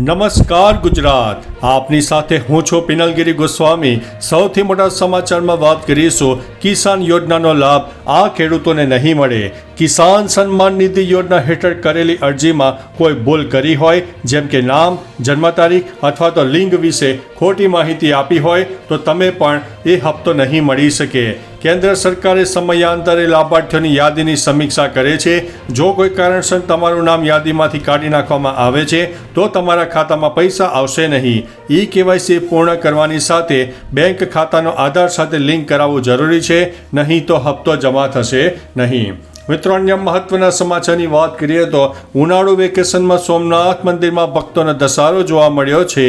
નમસ્કાર ગુજરાત. આપની સાથે હું છું પિનલગીરી ગોસ્વામી. સૌથી મોટા સમાચારમાં વાત કરીશું કિસાન યોજનાનો લાભ આ ખેડૂતોને નહીં મળે. કિસાન સન્માન નિધિ યોજના હેઠળ કરેલી અરજીમાં કોઈ ભૂલ કરી હોય, જેમ કે નામ, જન્મ તારીખ અથવા તો લિંગ વિશે ખોટી માહિતી આપી હોય, તો તમે પણ એ હપ્તો નહીં મળી શકે. કેન્દ્ર સરકારે સમયાંતરે લાભાર્થીઓની યાદીની સમીક્ષા કરે છે. જો કોઈ કારણસર તમારું નામ યાદીમાંથી કાઢી નાખવામાં આવે છે, તો તમારા ખાતામાં પૈસા આવશે નહીં. ઈ કેવાયસી પૂર્ણ કરવાની સાથે બેંક ખાતાનો આધાર સાથે લિંક કરાવવું જરૂરી છે, નહીં તો હપ્તો જમા થશે નહીં. મિત્રો, અન્ય મહત્વના સમાચારની વાત કરીએ તો ઉનાળુ વેકેશનમાં સોમનાથ મંદિરમાં ભક્તોનો ધસારો જોવા મળ્યો છે.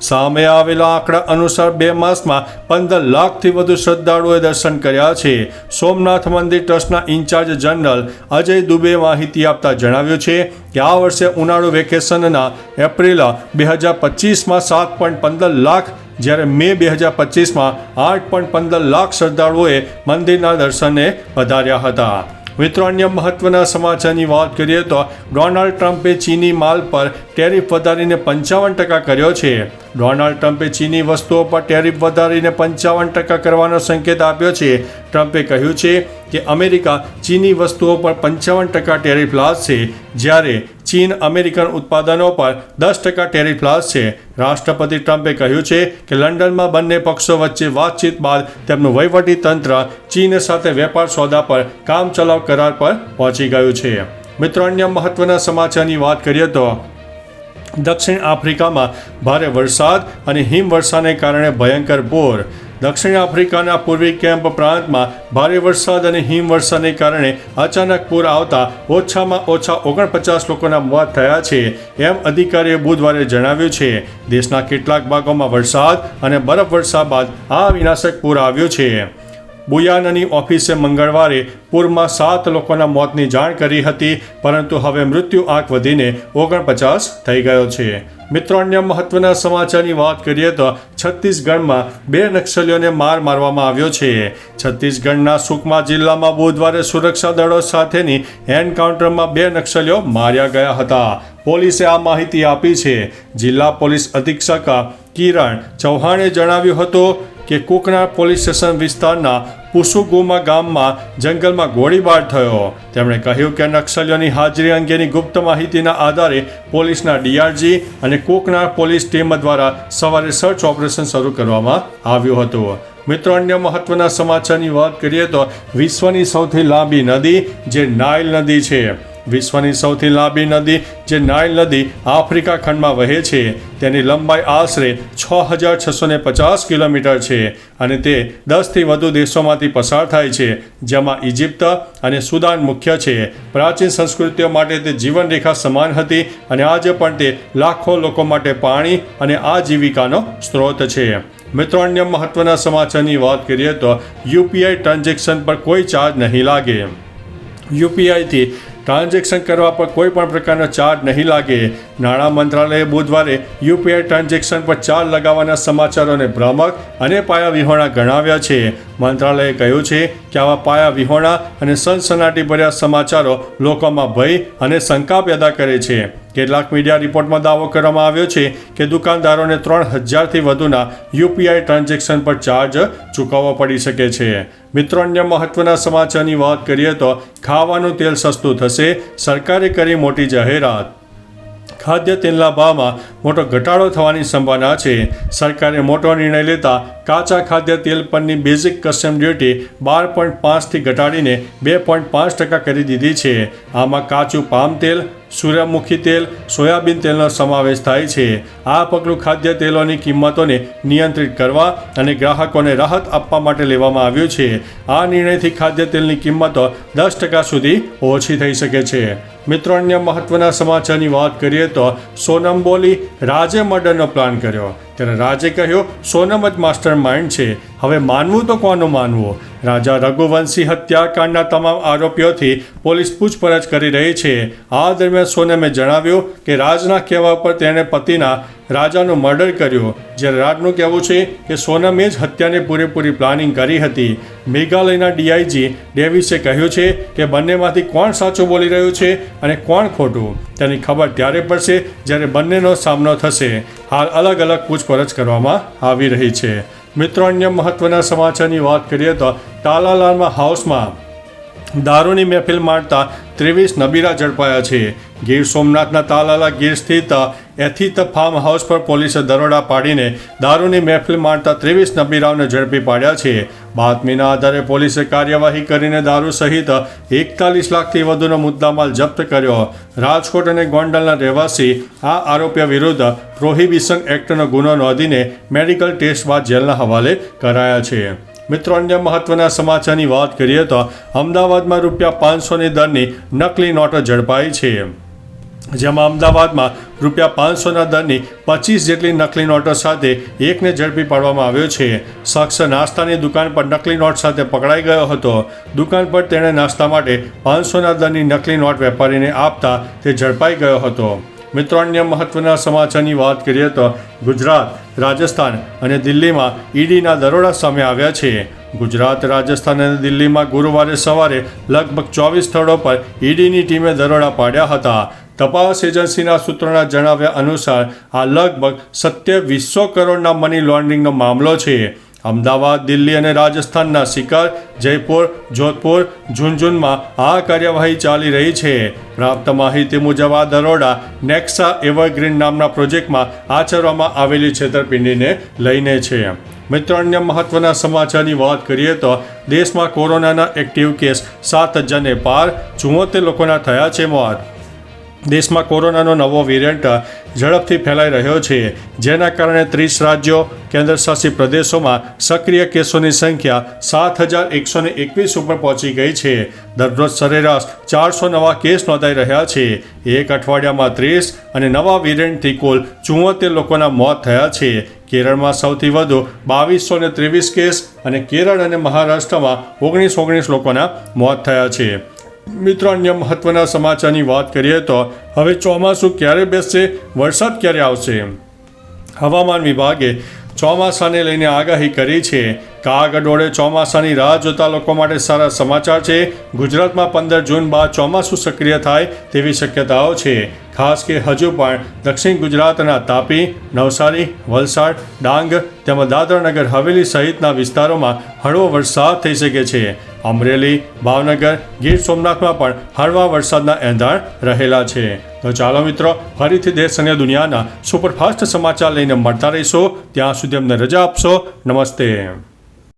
સામે આવેલા આંકડા અનુસાર બે માસમાં પંદર લાખથી વધુ શ્રદ્ધાળુઓએ દર્શન કર્યા છે. સોમનાથ મંદિર ટ્રસ્ટના ઇન્ચાર્જ જનરલ અજય દુબે માહિતી આપતા જણાવ્યું છે કે આ વર્ષે ઉનાળુ વેકેશનના એપ્રિલ બે હજાર પચીસમાં સાત પોઈન્ટ પંદર લાખ, જ્યારે મે બે હજાર પચીસમાં આઠ પોઈન્ટ પંદર લાખ શ્રદ્ધાળુઓએ મંદિરના દર્શને પધાર્યા હતા. મિત્રો અન્ય મહત્વના સમાચારની વાત કરીએ તો ડોનાલ્ડ ટ્રમ્પે ચીની માલ પર ટેરિફ વધારીને પંચાવન ટકા કર્યો છે. ડોનાલ્ડ ટ્રમ્પે ચીની વસ્તુઓ પર ટેરિફ વધારીને પંચાવન ટકા કરવાનો સંકેત આપ્યો છે. ટ્રમ્પે કહ્યું છે કે અમેરિકા ચીની વસ્તુઓ પર પંચાવન ટકા ટેરિફ લાદશે જ્યારે ચીન અમેરિકન ઉત્પાદનો પર દસ ટકા ટેરિફ લાદશે રાષ્ટ્રપતિ ટ્રમ્પે કહ્યું છે કે લંડનમાં બંને પક્ષો વચ્ચે વાતચીત બાદ તેમનું વહીવટી તંત્ર ચીન સાથે વેપાર સોદા પર કામચલાઉ કરાર પર પહોંચી ગયું છે. મિત્રો, અન્ય મહત્વના સમાચારની વાત કરીએ તો દક્ષિણ આફ્રિકામાં ભારે વરસાદ અને હિમવર્ષાને કારણે ભયંકર પૂર દક્ષિણ આફ્રિકાના પૂર્વી કેમ્પ પ્રાંતમાં ભારે વરસાદ અને હિમવર્ષાને કારણે અચાનક પૂર આવતા ઓછામાં ઓછા ઓગણપચાસ લોકોના મોત થયા છે એમ અધિકારીએ બુધવારે જણાવ્યું છે. દેશના કેટલાક ભાગોમાં વરસાદ અને બરફવર્ષા બાદ આ વિનાશક પૂર આવ્યું છે. બુયાનની ઓફિસે મંગળવારે પૂરમાં સાત લોકોના મોતની જાણ કરી હતી, પરંતુ હવે મૃત્યુ આંક વધીને ઓગણપચાસ થઈ ગયો છે. મિત્રો, અન્ય મહત્વના સમાચારની વાત કરીએ તો છત્તીસગઢમાં બે નક્સલીઓને માર મારવામાં આવ્યો છે. છત્તીસગઢના સુકમા જિલ્લામાં બુધવારે સુરક્ષા દળો સાથેની એન્કાઉન્ટરમાં બે નક્સલીઓ માર્યા ગયા હતા. પોલીસે આ માહિતી આપી છે. જિલ્લા પોલીસ અધિક્ષક કિરણ ચૌહાણે જણાવ્યું હતું કે કુકના પોલીસ સ્ટેશન વિસ્તારના પુસુગુમા ગામમાં જંગલમાં ગોળીબાર થયો. તેમણે કહ્યું કે નક્સલીઓની હાજરી અંગેની ગુપ્ત માહિતીના આધારે પોલીસના ડીઆરજી અને કોકના પોલીસ ટીમ દ્વારા સવારે સર્ચ ઓપરેશન શરૂ કરવામાં આવ્યું હતું. મિત્રો, અન્ય મહત્વના સમાચારની વાત કરીએ તો વિશ્વની સૌથી લાંબી નદી જે નાઇલ નદી છે. વિશ્વની સૌથી લાંબી નદી જે નાઇલ નદી આફ્રિકા ખંડમાં વહે છે, તેની લંબાઈ આશરે છ હજાર છસો ને પચાસ કિલોમીટર છે અને તે દસથી વધુ દેશોમાંથી પસાર થાય છે, જેમાં ઇજિપ્ત અને સુદાન મુખ્ય છે. પ્રાચીન સંસ્કૃતિઓ માટે તે જીવનરેખા સમાન હતી અને આજે પણ તે લાખો લોકો માટે પાણી અને આજીવિકાનો સ્ત્રોત છે. મિત્રો, અન્ય મહત્વના સમાચારની વાત કરીએ તો યુપીઆઈ ટ્રાન્ઝેક્શન પર કોઈ ચાર્જ નહીં લાગે. યુપીઆઈથી ટ્રાન્ઝેક્શન કરવા પર કોઈ પણ પ્રકારનો ચાર્જ નહીં લાગે નાણાં મંત્રાલયે બુધવારે યુપીઆઈ ટ્રાન્ઝેક્શન પર ચાર્જ લગાવવાના સમાચારોને ભ્રામક અને પાયા વિહોણા ગણાવ્યા છે. મંત્રાલયે કહ્યું છે કે આવા પાયા વિહોણા અને સનસનાટીભર્યા સમાચારો લોકોમાં ભય અને શંકા પેદા કરે છે. કેટલાક મીડિયા રિપોર્ટમાં દાવો કરવામાં આવ્યો છે કે દુકાનદારોને ત્રણ હજારથી વધુના યુપીઆઈ ટ્રાન્ઝેક્શન પર ચાર્જ ચૂકવવો પડી શકે છે. મિત્રો, અન્ય મહત્વના સમાચારની વાત કરીએ તો ખાવાનું તેલ સસ્તું થશે, સરકારે કરી મોટી જાહેરાત. ખાદ્ય તેલના ભાવમાં મોટો ઘટાડો થવાની સંભાવના છે. સરકારે મોટો નિર્ણય લેતા કાચા ખાદ્ય તેલ પરની બેઝિક કસ્ટમ ડ્યુટી બાર પોઈન્ટ પાંચથી ઘટાડીને બે પોઈન્ટ પાંચ ટકા કરી દીધી છે. આમાં કાચું પામ તેલ, સૂર્યમુખી તેલ, સોયાબીન તેલનો સમાવેશ થાય છે. આ પગલું ખાદ્ય તેલોની કિંમતોને નિયંત્રિત કરવા અને ગ્રાહકોને રાહત આપવા માટે લેવામાં આવ્યું છે. આ નિર્ણયથી ખાદ્ય તેલની કિંમતો દસ ટકા સુધી ઓછી થઈ શકે છે. મિત્રો અન્ય મહત્વના સમાચારની વાત કરીએ તો સોનમ બોલી રાજે મર્ડરનો પ્લાન કર્યો. ત્યારે રાજે કહ્યું, સોનમ જ માસ્ટર માઇન્ડ છે. હવે માનવું તો કોનું માનવું? રાજા રઘુવંશી હત્યાકાંડના તમામ આરોપીઓથી પોલીસ પૂછપરછ કરી રહી છે. આ દરમિયાન સોનમે જણાવ્યું કે રાજના કહેવા પર તેણે પતિના રાજાનું મર્ડર કર્યું. જ્યારે રાજનું કહેવું છે કે સોનમે જ હત્યાની પૂરેપૂરી પ્લાનિંગ કરી હતી. મેઘાલયના ડીઆઈજી ડેવિસે કહ્યું છે કે બંનેમાંથી કોણ સાચું બોલી રહ્યું છે અને કોણ ખોટું? તેની ખબર ત્યારે પડશે જ્યારે બંનેનો સામનો થશે. હાલ અલગ અલગ પૂછપરછ કરવામાં આવી રહી છે. મિત્રો, અન્ય મહત્વના સમાચારની વાત કરીએ તો તાલાલાલમાં હાઉસમાં દારૂની મહેફિલ માણતા ત્રેવીસ નબીરા ઝડપાયા છે. ગીર સોમનાથના તાલાલા ગીર સ્થિત એથિત ફાર્મ હાઉસ પર પોલીસે દરોડા પાડીને દારૂની મહેફિલ માણતા ત્રેવીસ નબીરાઓને ઝડપી પાડ્યા છે. બાતમીના આધારે પોલીસે કાર્યવાહી કરીને દારૂ સહિત એકતાલીસ લાખથી વધુનો મુદ્દામાલ જપ્ત કર્યો. રાજકોટ અને ગોંડલના રહેવાસી આ આરોપીઓ વિરુદ્ધ પ્રોહિબિશન એક્ટનો ગુનો નોંધીને મેડિકલ ટેસ્ટ બાદ જેલના હવાલે કરાયા છે. મિત્રો, અન્ય મહત્વના સમાચારની વાત કરીએ તો અમદાવાદમાં રૂપિયા પાંચસોની દરની નકલી નોટો ઝડપાઈ છે. જેમાં અમદાવાદમાં રૂપિયા પાંચસોના દરની પચીસ જેટલી નકલી નોટો સાથે એકને ઝડપી પાડવામાં આવ્યો છે. શખ્સ નાસ્તાની દુકાન પર નકલી નોટ સાથે પકડાઈ ગયો હતો. દુકાન પર તેણે નાસ્તા માટે પાંચસોના દરની નકલી નોટ વેપારીને આપતા તે ઝડપાઈ ગયો હતો. મિત્રો, અન્ય મહત્વના સમાચારની વાત કરીએ તો ગુજરાત, રાજસ્થાન અને દિલ્હીમાં ઈડીના દરોડા સામે આવ્યા છે. ગુજરાત, રાજસ્થાન અને દિલ્હીમાં ગુરુવારે સવારે લગભગ ચોવીસ સ્થળો પર ઈડીની ટીમે દરોડા પાડ્યા હતા. તપાસ એજન્સીના સૂત્રોના જણાવ્યા અનુસાર, આ લગભગ સત્યાવીસો કરોડના મની લોન્ડરિંગનો મામલો છે. અમદાવાદ, દિલ્હી અને રાજસ્થાનના સિકર જયપુર, જોધપુર, ઝુંઝુનમાં આ કાર્યવાહી ચાલી રહી છે. પ્રાપ્ત માહિતી મુજબ આ દરોડા નેક્સા એવરગ્રીન નામના પ્રોજેક્ટમાં આચરવામાં આવેલી છેતરપિંડીને લઈને છે. મિત્રો, અન્ય મહત્વના સમાચારની વાત કરીએ તો દેશમાં કોરોનાના એક્ટિવ કેસ સાત હજારને પાર ચુમ્મોતેર લોકોના થયા છે મોત. દેશમાં કોરોનાનો નવો વેરિયન્ટ ઝડપથી ફેલાઈ રહ્યો છે. જેના કારણે ત્રીસ રાજ્યો, કેન્દ્રશાસિત પ્રદેશોમાં સક્રિય કેસોની સંખ્યા સાત હજાર એકસોને એકવીસ ઉપર પહોંચી ગઈ છે. દરરોજ સરેરાશ ચારસો નવા કેસ નોંધાઈ રહ્યા છે. એક અઠવાડિયામાં ત્રીસ અને નવા વેરિયન્ટથી કુલ ચુંવોતેર લોકોના મોત થયા છે. કેરળમાં સૌથી વધુ બાવીસો ત્રેવીસ કેસ અને કેરળ અને મહારાષ્ટ્રમાં ઓગણીસ ઓગણીસ લોકોના મોત થયા છે. મિત્રો, અન્ય મહત્વના સમાચારની વાત કરીએ તો હવે ચોમાસું ક્યારે બેસશે? વરસાદ ક્યારે આવશે? હવામાન વિભાગે ચોમાસાને લઈને આગાહી કરી છે. કાગડોળે ચોમાસાની રાહ જોતા લોકો માટે સારા સમાચાર છે? ગુજરાતમાં પંદર જૂન બાદ ચોમાસું સક્રિય થાય તેવી શક્યતાઓ છે. ખાસ કે હજુ પણ દક્ષિણ ગુજરાતના તાપી, નવસારી, વલસાડ, ડાંગ તેમજ દાદરાનગર હવેલી સહિતના વિસ્તારોમાં હળવો વરસાદ થઈ શકે છે. અમરેલી, ભાવનગર, ગીર સોમનાથમાં પણ હળવા વરસાદના એંધાણ રહેલા છે. તો ચાલો મિત્રો, ફરીથી દેશ અને દુનિયાના સુપરફાસ્ટ સમાચાર લઈને મળતા રહીશો. ત્યાં સુધી અમને રજા આપશો. નમસ્તે.